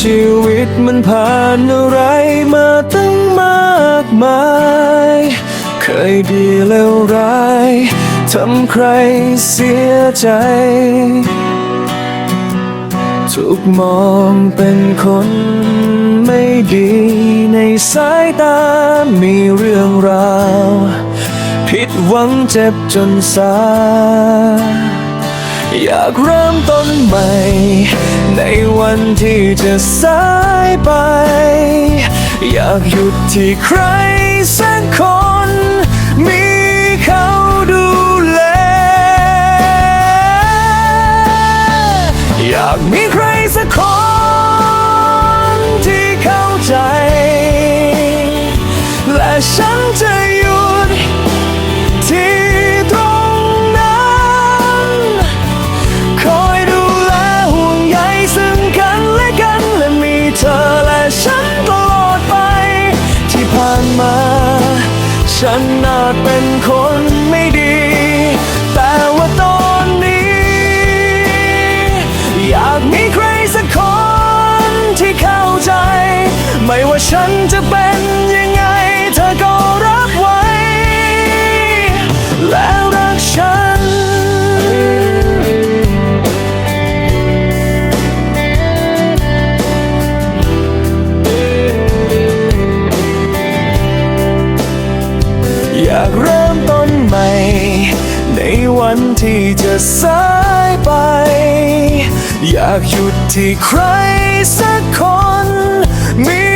ชีวิตมันผ่านอะไรมาตั้งมากมาย เคยดีแล้วร้ายทำใครเสียใจ ถูกมองเป็นคนไม่ดีในสายตามีเรื่องราว ผิดหวังเจ็บจนสา อยากเริ่มต้นใหม่ ในวันที่จะสายไป อยากหยุดที่ใครสักคน มีเขาดูแล อยากมีใครสักคน ฉันอาจเป็นคนไม่ดี แต่ว่าตอนนี้ อยากมีใครสักคนที่เข้าใจ ไม่ว่าฉันจะเป็น จะสายไป อยากหยุดที่ใครสักคนมี